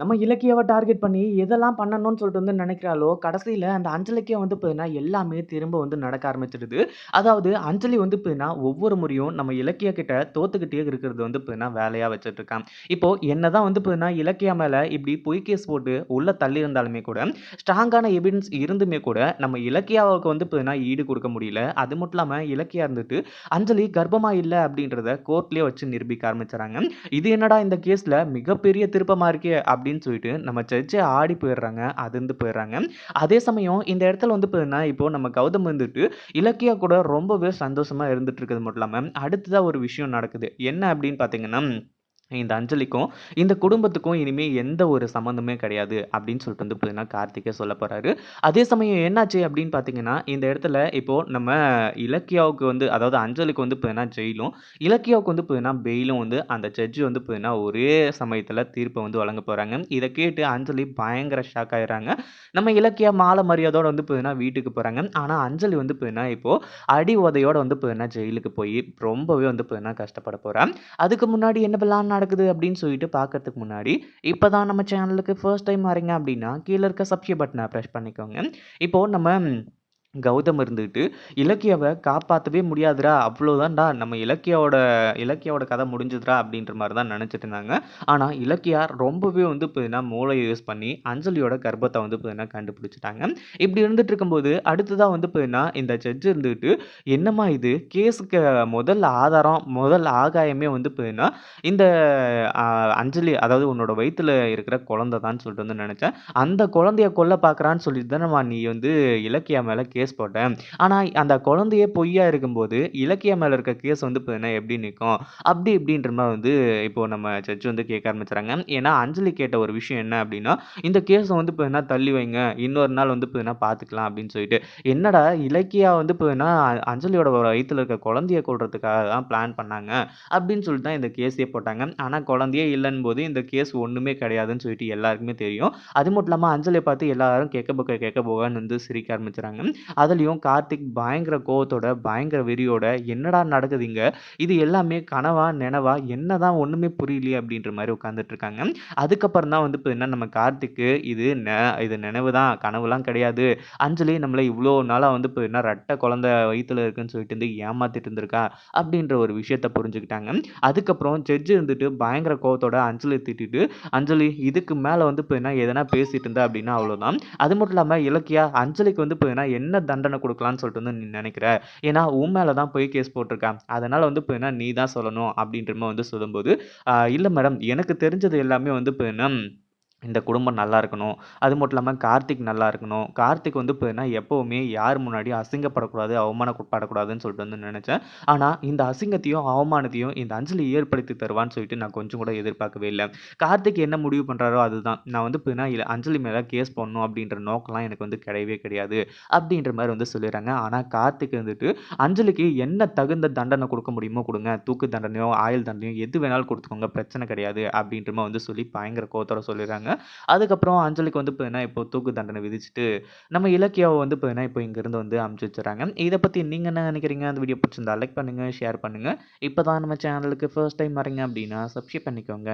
நம்ம இலக்கியாவை டார்கெட் பண்ணி எதெல்லாம் பண்ணணும்னு சொல்லிட்டு வந்து நினைக்கிறாளோ, கடைசியில் அந்த அஞ்சலிக்கே வந்து பார்த்தீங்கன்னா, எல்லாமே திரும்ப வந்து நடக்க ஆரம்பிச்சிடுது அதாவது அஞ்சலி வந்து பார்த்தீங்கன்னா, ஒவ்வொரு முறையும் நம்ம இலக்கிய கிட்ட தோத்துக்கிட்டே இருக்கிறது வந்து போயினா வேலையாக வச்சுட்டு இருக்கான் இப்போ என்னதான் வந்து பார்த்தீங்கன்னா, இலக்கியா மேலே இப்படி பொய் கேஸ் போட்டு உள்ள தள்ளியிருந்தாலுமே கூட, ஸ்ட்ராங்கான எவிடன்ஸ் இருந்துமே கூட, நம்ம இலக்கியாவுக்கு வந்து பார்த்தீங்கன்னா, ஈடு கொடுக்க முடியல. அது மட்டும் இல்லாமல் இலக்கியா இருந்துட்டு, அஞ்சலி கர்ப்பமாக இல்லை அப்படின்றத கோர்ட்லேயே வச்சு நிரூபிக்க ஆரம்பிச்சுறாங்க. இது என்னடா இந்த கேஸில் மிகப்பெரிய திருப்பமாக இருக்கே! அப்படின்னு அப்படின்னு சொல்லிட்டு நம்ம ஜட்ஜே ஆடி போயிடுறாங்க. அதிர்ந்து போயிடுறாங்க. அதே சமயம் இந்த இடத்துல வந்து பார்த்தீங்கன்னா, இப்போது நம்ம கௌதம் வந்துட்டு இலக்கியா கூட ரொம்பவே சந்தோஷமாக இருந்துட்டு இருக்கிறது மட்டும் இல்லாமல் அடுத்ததாக ஒரு விஷயம் நடக்குது. என்ன அப்படின்னு பார்த்தீங்கன்னா, இந்த அஞ்சலிக்கும், இந்த குடும்பத்துக்கும் இனிமேல் எந்த ஒரு சம்மந்தமே கிடையாது அப்படின்னு சொல்லிட்டு வந்து பார்த்தீங்கன்னா, கார்த்திகே சொல்ல போகிறாரு அதே சமயம் என்னாச்சு அப்படின்னு பார்த்தீங்கன்னா, இந்த இடத்துல இப்போது நம்ம இலக்கியாவுக்கு வந்து அதாவது அஞ்சலிக்கு வந்து பார்த்தீங்கன்னா ஜெயிலும், இலக்கியாவுக்கு வந்து பார்த்தீங்கன்னா பெயிலும் வந்து அந்த ஜட்ஜ் வந்து பார்த்தீங்கன்னா, ஒரே சமயத்தில் தீர்ப்பை வந்து வழங்க போகிறாங்க இதை கேட்டு அஞ்சலி பயங்கர ஷாக் ஆயிடுறாங்க. நம்ம இலக்கியா மாலை மரியாதையோட வந்து பார்த்தீங்கன்னா வீட்டுக்கு போகிறாங்க ஆனால் அஞ்சலி வந்து பார்த்தீங்கன்னா, இப்போது அடி உதையோட வந்து பார்த்தீங்கன்னா ஜெயிலுக்கு போய் ரொம்பவே வந்து பார்த்தீங்கன்னா கஷ்டப்பட போகிறேன் அதுக்கு முன்னாடி என்ன பண்ணலாம் நடக்குது அப்படின்னு சொல்லிட்டு பார்க்கறதுக்கு முன்னாடி, இப்பதான் நம்ம சேனலுக்கு ஃபர்ஸ்ட் டைம் வரீங்க அப்படின்னா, கீழே இருக்க சப்ஸ்கிரைப் பட்டனை பிரஸ் பண்ணிக்கோங்க. இப்போ நம்ம கௌதம் இருந்துக்கிட்டு இலக்கியாவை காப்பாற்றவே முடியாதுடா, அவ்வளோதான்டா நம்ம இலக்கியாவோட இலக்கியாவோட கதை முடிஞ்சதுடா அப்படின்ற மாதிரி தான் நினச்சிட்டு இருந்தாங்க. ஆனால் இலக்கியா ரொம்பவே வந்து பார்த்தீங்கன்னா, மூளையை யூஸ் பண்ணி அஞ்சலியோட கர்ப்பத்தை வந்து பார்த்தீங்கன்னா கண்டுபிடிச்சிட்டாங்க. இப்படி இருந்துட்டு இருக்கும்போது, அடுத்ததாக வந்து பார்த்தீங்கன்னா, இந்த ஜட்ஜ் இருந்துட்டு, என்னம்மா இது? கேஸுக்கு முதல் ஆதாரம், முதல் ஆகாயமே வந்து பார்த்தீங்கன்னா, இந்த அஞ்சலி அதாவது உன்னோட வயிற்றில் இருக்கிற குழந்தை தான் சொல்லிட்டு வந்து நினச்சேன். அந்த குழந்தைய கொல்ல பார்க்குறான்னு சொல்லிட்டு தானம்மா நீ வந்து இலக்கியா மேலே கேஸ் போட்டேன் ஆனால் அந்த குழந்தையே பொய்யா இருக்கும்போது, இலக்கிய மேலே இருக்க கேஸ் வந்து பார்த்தீங்கன்னா எப்படி நிற்கும் அப்படி இப்படின்ற மாதிரி வந்து இப்போ நம்ம சர்ச் வந்து கேட்க ஆரம்பிச்சுறாங்க. ஏன்னா அஞ்சலி கேட்ட ஒரு விஷயம் என்ன அப்படின்னா, இந்த கேஸை வந்து பார்த்தீங்கன்னா தள்ளி வைங்க. இன்னொரு நாள் வந்து பார்த்தீங்கன்னா பார்த்துக்கலாம் அப்படின்னு சொல்லிட்டு. என்னடா இலக்கியா வந்து பார்த்தீங்கன்னா, அஞ்சலியோட வயிற்றில் இருக்க குழந்தைய கொள்றதுக்காக தான் பிளான் பண்ணாங்க. அப்படின்னு சொல்லிட்டு தான் இந்த கேஸே போட்டாங்க. ஆனால் குழந்தையே இல்லைன்னு போது இந்த கேஸ் ஒன்றுமே கிடையாதுன்னு சொல்லிட்டு எல்லாருக்குமே தெரியும். அது மட்டும் இல்லாமல் அஞ்சலியை பார்த்து எல்லாரும் கேட்க போக கேட்க போகன்னு வந்து சிரிக்க ஆரம்பிச்சுறாங்க. அதுலேயும் கார்த்திக் பயங்கர கோவத்தோட, பயங்கர வெறியோட, என்னடா நடக்குது இங்கே இது எல்லாமே கனவா? என்ன என்னதான் ஒன்றுமே புரியலையே அப்படின்ற மாதிரி உட்காந்துட்ருக்காங்க அதுக்கப்புறம் தான் வந்து இப்போ என்ன நம்ம கார்த்திக்கு இது நெ இது நினைவு தான், கனவுலாம் கிடையாது. அஞ்சலி நம்மளை இவ்வளோ நாளாக வந்து இப்போ என்ன ரெட்ட குழந்தை வயிற்றுல இருக்குன்னு சொல்லிட்டு வந்து ஏமாத்திட்டு இருந்திருக்கா, அப்படின்ற ஒரு விஷயத்த புரிஞ்சுக்கிட்டாங்க. அதுக்கப்புறம் ஜட்ஜ் இருந்துட்டு பயங்கர கோவத்தோட அஞ்சலி திட்டிட்டு, அஞ்சலி இதுக்கு மேலே வந்து இப்போ என்ன எதனா பேசிட்டு இருந்தா அப்படின்னா அவ்வளோதான். அது மட்டும் இல்லாமல் இலக்கியா, அஞ்சலிக்கு வந்து இப்போ என்ன தண்டனை கொடுக்கலாம்னு சொல்லிட்டு வந்து நீ நினைக்கிற? ஏன்னா உன் மேலே தான் போய் கேஸ் போட்டிருக்கேன். அதனால வந்து இப்போ நீ தான் சொல்லணும் அப்படின்ற வந்து சொல்லும்போது, இல்லை இல்ல மேடம் எனக்கு தெரிஞ்சது எல்லாமே வந்து பார்த்தீங்கன்னா, இந்த குடும்பம் நல்லா இருக்கணும். அது மட்டும் இல்லாமல் கார்த்திக் நல்லா இருக்கணும். கார்த்திக் வந்து பார்த்தீங்கன்னா, எப்போவுமே யார் முன்னாடியும் அசிங்கப்படக்கூடாது, அவமானப்படக்கூடாதுன்னு சொல்லிட்டு வந்து நினச்சேன் ஆனால் இந்த அசிங்கத்தையும், அவமானத்தையும் இந்த அஞ்சலி ஏற்படுத்தி தருவான்னு சொல்லிட்டு நான் கொஞ்சம் கூட எதிர்பார்க்கவே இல்லை கார்த்திக் என்ன முடிவு பண்ணுறாரோ அதுதான். நான் வந்து பார்த்தீங்கன்னா, அஞ்சலி மேலே கேஸ் போடணும் அப்படின்ற நோக்கம்லாம் எனக்கு வந்து கிடையவே கிடையாது. அப்படின்ற மாதிரி வந்து சொல்லிடுறாங்க. ஆனால் கார்த்திக் வந்துட்டு, அஞ்சலிக்கு என்ன தகுந்த தண்டனை கொடுக்க முடியுமோ கொடுங்க தூக்கு தண்டனையோ, ஆயுள் தண்டனையோ எது வேணாலும் கொடுத்துக்கோங்க பிரச்சனை கிடையாது. அப்படின்ற மாதிரி வந்து சொல்லி பயங்கர கோவத்தோட சொல்லிடுறாங்க. அதுக்கப்புறம் அஞ்சலிக்கு வந்து பார்த்தீங்கன்னா, இப்போ தூக்கு தண்டனை விதிச்சுட்டு, நம்ம இலக்கியாவை வந்து பார்த்தீங்கன்னா, இப்போ இங்கேருந்து வந்து அமுச்சு வச்சுறாங்க இதை பற்றி நீங்கள் என்ன நினைக்கிறீங்க? அந்த வீடியோ பிடிச்சிருந்தா லைக் பண்ணுங்கள் ஷேர் பண்ணுங்கள் இப்போ தான் நம்ம சேனலுக்கு ஃபர்ஸ்ட் டைம் வரீங்க அப்படின்னா சப்ஸ்கிரைப் பண்ணிக்கோங்க.